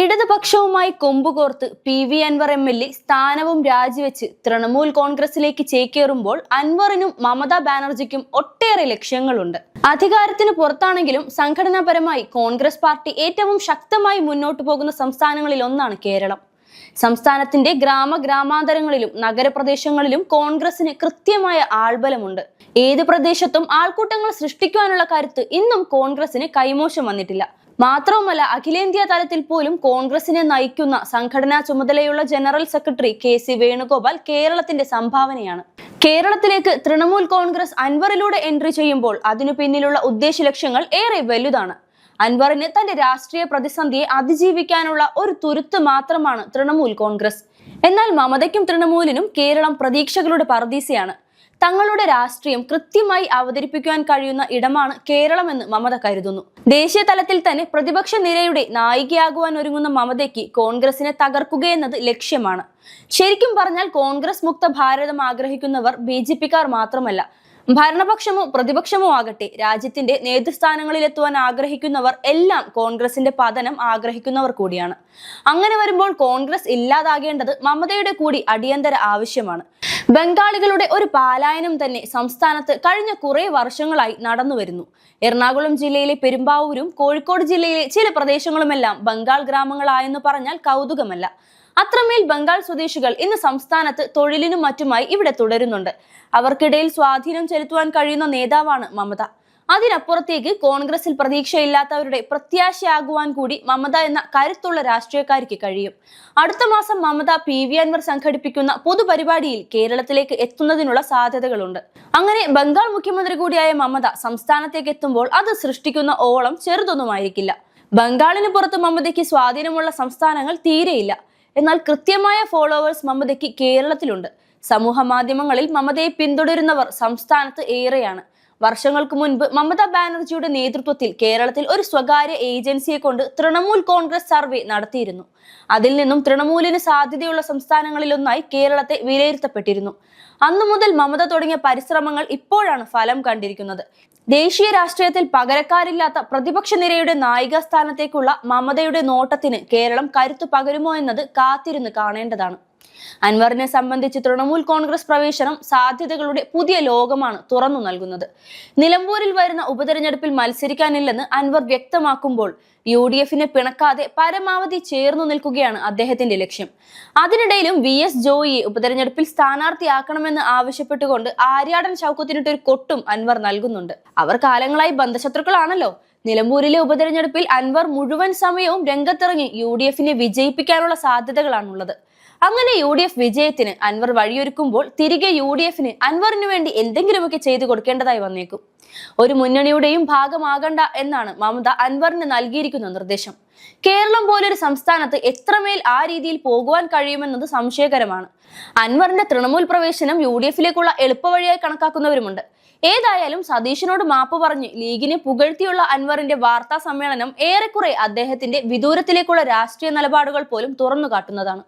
ഇടതുപക്ഷവുമായി കൊമ്പുകോർത്ത് P V Anvar M L A സ്ഥാനവും രാജിവെച്ച് തൃണമൂൽ കോൺഗ്രസിലേക്ക് ചേക്കേറുമ്പോൾ അൻവറിനും മമതാ ബാനർജിക്കും ഒട്ടേറെ ലക്ഷ്യങ്ങളുണ്ട്. അധികാരത്തിന് പുറത്താണെങ്കിലും സംഘടനാപരമായി കോൺഗ്രസ് പാർട്ടി ഏറ്റവും ശക്തമായി മുന്നോട്ടു പോകുന്ന സംസ്ഥാനങ്ങളിൽ ഒന്നാണ് കേരളം. സംസ്ഥാനത്തിന്റെ ഗ്രാമ ഗ്രാമാന്തരങ്ങളിലും നഗരപ്രദേശങ്ങളിലും കോൺഗ്രസിന് കൃത്യമായ ആൾബലമുണ്ട്. ഏത് പ്രദേശത്തും ആൾക്കൂട്ടങ്ങൾ സൃഷ്ടിക്കുവാനുള്ള കരുത്ത് ഇന്നും കോൺഗ്രസിന് കൈമോശം വന്നിട്ടില്ല. മാത്രവുമല്ല അഖിലേന്ത്യാ തലത്തിൽ പോലും കോൺഗ്രസിനെ നയിക്കുന്ന സംഘടനാ ചുമതലയുള്ള general secretary K C Venugopal കേരളത്തിന്റെ സംഭാവനയാണ്. കേരളത്തിലേക്ക് തൃണമൂൽ കോൺഗ്രസ് അൻവറിലൂടെ എൻട്രി ചെയ്യുമ്പോൾ അതിനു പിന്നിലുള്ള ഉദ്ദേശ ലക്ഷ്യങ്ങൾ ഏറെ വലുതാണ്. അൻവറിന് തന്റെ രാഷ്ട്രീയ പ്രതിസന്ധിയെ അതിജീവിക്കാനുള്ള ഒരു തുരുത്ത് മാത്രമാണ് തൃണമൂൽ കോൺഗ്രസ്. എന്നാൽ മമതയ്ക്കും തൃണമൂലിനും കേരളം പ്രതീക്ഷകളുടെ പർദീസയാണ്. തങ്ങളുടെ രാഷ്ട്രീയം കൃത്യമായി അവതരിപ്പിക്കുവാൻ കഴിയുന്ന ഇടമാണ് കേരളമെന്ന് മമത കരുതുന്നു. ദേശീയ തലത്തിൽ തന്നെ പ്രതിപക്ഷ നിരയുടെ നായികയാകുവാൻ ഒരുങ്ങുന്ന മമതയ്ക്ക് കോൺഗ്രസിനെ തകർക്കുകയെന്നത് ലക്ഷ്യമാണ്. ശരിക്കും പറഞ്ഞാൽ കോൺഗ്രസ് മുക്ത ഭാരതം ആഗ്രഹിക്കുന്നവർ ബി മാത്രമല്ല. ഭരണപക്ഷമോ പ്രതിപക്ഷമോ ആകട്ടെ രാജ്യത്തിന്റെ നേതൃസ്ഥാനങ്ങളിലെത്തുവാൻ ആഗ്രഹിക്കുന്നവർ എല്ലാം കോൺഗ്രസിന്റെ പതനം ആഗ്രഹിക്കുന്നവർ കൂടിയാണ്. അങ്ങനെ വരുമ്പോൾ കോൺഗ്രസ് ഇല്ലാതാകേണ്ടത് മമതയുടെ കൂടി അടിയന്തര ആവശ്യമാണ്. ബംഗാളികളുടെ ഒരു പാലായനം തന്നെ സംസ്ഥാനത്ത് കഴിഞ്ഞ കുറേ വർഷങ്ങളായി നടന്നു വരുന്നു. എറണാകുളം ജില്ലയിലെ പെരുമ്പാവൂരും കോഴിക്കോട് ജില്ലയിലെ ചില പ്രദേശങ്ങളുമെല്ലാം ബംഗാൾ ഗ്രാമങ്ങളായെന്ന് പറഞ്ഞാൽ കൗതുകമല്ല. അത്രമേൽ ബംഗാൾ സ്വദേശികൾ ഇന്ന് സംസ്ഥാനത്ത് തൊഴിലിനും മറ്റുമായി ഇവിടെ തുടരുന്നുണ്ട്. അവർക്കിടയിൽ സ്വാധീനം ചെലുത്തുവാൻ കഴിയുന്ന നേതാവാണ് മമത. അതിനപ്പുറത്തേക്ക് കോൺഗ്രസിൽ പ്രതീക്ഷയില്ലാത്തവരുടെ പ്രത്യാശയാകുവാൻ കൂടി മമത എന്ന കരുത്തുള്ള രാഷ്ട്രീയക്കാരിക്ക് കഴിയും. അടുത്ത മാസം മമത പി വി അൻവർ സംഘടിപ്പിക്കുന്ന പൊതുപരിപാടിയിൽ കേരളത്തിലേക്ക് എത്തുന്നതിനുള്ള സാധ്യതകളുണ്ട്. അങ്ങനെ ബംഗാൾ മുഖ്യമന്ത്രി കൂടിയായ മമത സംസ്ഥാനത്തേക്ക് എത്തുമ്പോൾ അത് സൃഷ്ടിക്കുന്ന ഓളം ചെറുതൊന്നുമായിരിക്കില്ല. ബംഗാളിന് പുറത്ത് മമതയ്ക്ക് സ്വാധീനമുള്ള സംസ്ഥാനങ്ങൾ തീരെയില്ല. എന്നാൽ കൃത്യമായ ഫോളോവേഴ്സ് മമതയ്ക്ക് കേരളത്തിലുണ്ട്. സമൂഹ മാധ്യമങ്ങളിൽ മമതയെ പിന്തുടരുന്നവർ സംസ്ഥാനത്ത് ഏറെയാണ്. വർഷങ്ങൾക്ക് മുൻപ് മമതാ ബാനർജിയുടെ നേതൃത്വത്തിൽ കേരളത്തിൽ ഒരു സ്വകാര്യ ഏജൻസിയെ കൊണ്ട് തൃണമൂൽ കോൺഗ്രസ് സർവേ നടത്തിയിരുന്നു. അതിൽ നിന്നും തൃണമൂലിന് സാധ്യതയുള്ള സംസ്ഥാനങ്ങളിലൊന്നായി കേരളത്തെ വിലയിരുത്തപ്പെട്ടിരുന്നു. അന്നു മുതൽ മമത തുടങ്ങിയ പരിശ്രമങ്ങൾ ഇപ്പോഴാണ് ഫലം കണ്ടിരിക്കുന്നത്. ദേശീയ രാഷ്ട്രീയത്തിൽ പകരക്കാരില്ലാത്ത പ്രതിപക്ഷ നിരയുടെ നായിക സ്ഥാനത്തേക്കുള്ള മമതയുടെ നോട്ടത്തിന് കേരളം കരുത്തു പകരുമോ എന്നത് കാത്തിരുന്ന് കാണേണ്ടതാണ് അൻവറിനെ സംബന്ധിച്ച് തൃണമൂൽ കോൺഗ്രസ് പ്രവേശനം സാധ്യതകളുടെ പുതിയ ലോകമാണ് തുറന്നു നൽകുന്നത്. നിലമ്പൂരിൽ വരുന്ന ഉപതെരഞ്ഞെടുപ്പിൽ മത്സരിക്കാനില്ലെന്ന് അൻവർ വ്യക്തമാക്കുമ്പോൾ യു ഡി എഫിനെ പിണക്കാതെ പരമാവധി ചേർന്നു നിൽക്കുകയാണ് അദ്ദേഹത്തിന്റെ ലക്ഷ്യം. അതിനിടയിലും വി എസ് ജോയിയെ ഉപതെരഞ്ഞെടുപ്പിൽ സ്ഥാനാർത്ഥിയാക്കണമെന്ന് ആവശ്യപ്പെട്ടുകൊണ്ട് ആര്യാടൻ ചൗക്കത്തിനിട്ടൊരു കൊട്ടും അൻവർ നൽകുന്നുണ്ട്. അവർ കാലങ്ങളായി ബന്ധശത്രുക്കളാണല്ലോ. നിലമ്പൂരിലെ ഉപതെരഞ്ഞെടുപ്പിൽ അൻവർ മുഴുവൻ സമയവും രംഗത്തിറങ്ങി യു ഡി എഫിനെ വിജയിപ്പിക്കാനുള്ള സാധ്യതകളാണുള്ളത്. അങ്ങനെ യു ഡി എഫ് വിജയത്തിന് അൻവർ വഴിയൊരുക്കുമ്പോൾ തിരികെ യു ഡി എഫിന് അൻവറിന് വേണ്ടി എന്തെങ്കിലുമൊക്കെ ചെയ്തു കൊടുക്കേണ്ടതായി വന്നേക്കും. ഒരു മുന്നണിയുടെയും ഭാഗമാകണ്ട എന്നാണ് മമത അൻവറിന് നൽകിയിരിക്കുന്ന നിർദ്ദേശം. കേരളം പോലൊരു സംസ്ഥാനത്ത് എത്രമേൽ ആ രീതിയിൽ പോകുവാൻ കഴിയുമെന്നത് സംശയകരമാണ്. അൻവറിന്റെ തൃണമൂൽ പ്രവേശനം യു ഡി എഫിലേക്കുള്ള എളുപ്പവഴിയായി കണക്കാക്കുന്നവരുമുണ്ട്. ഏതായാലും സതീശനോട് മാപ്പ് പറഞ്ഞ് ലീഗിനെ പുകഴ്ത്തിയുള്ള അൻവറിന്റെ വാർത്താ സമ്മേളനം ഏറെക്കുറെ അദ്ദേഹത്തിന്റെ വിദൂരത്തിലേക്കുള്ള രാഷ്ട്രീയ നിലപാടുകൾ പോലും തുറന്നു കാട്ടുന്നതാണ്.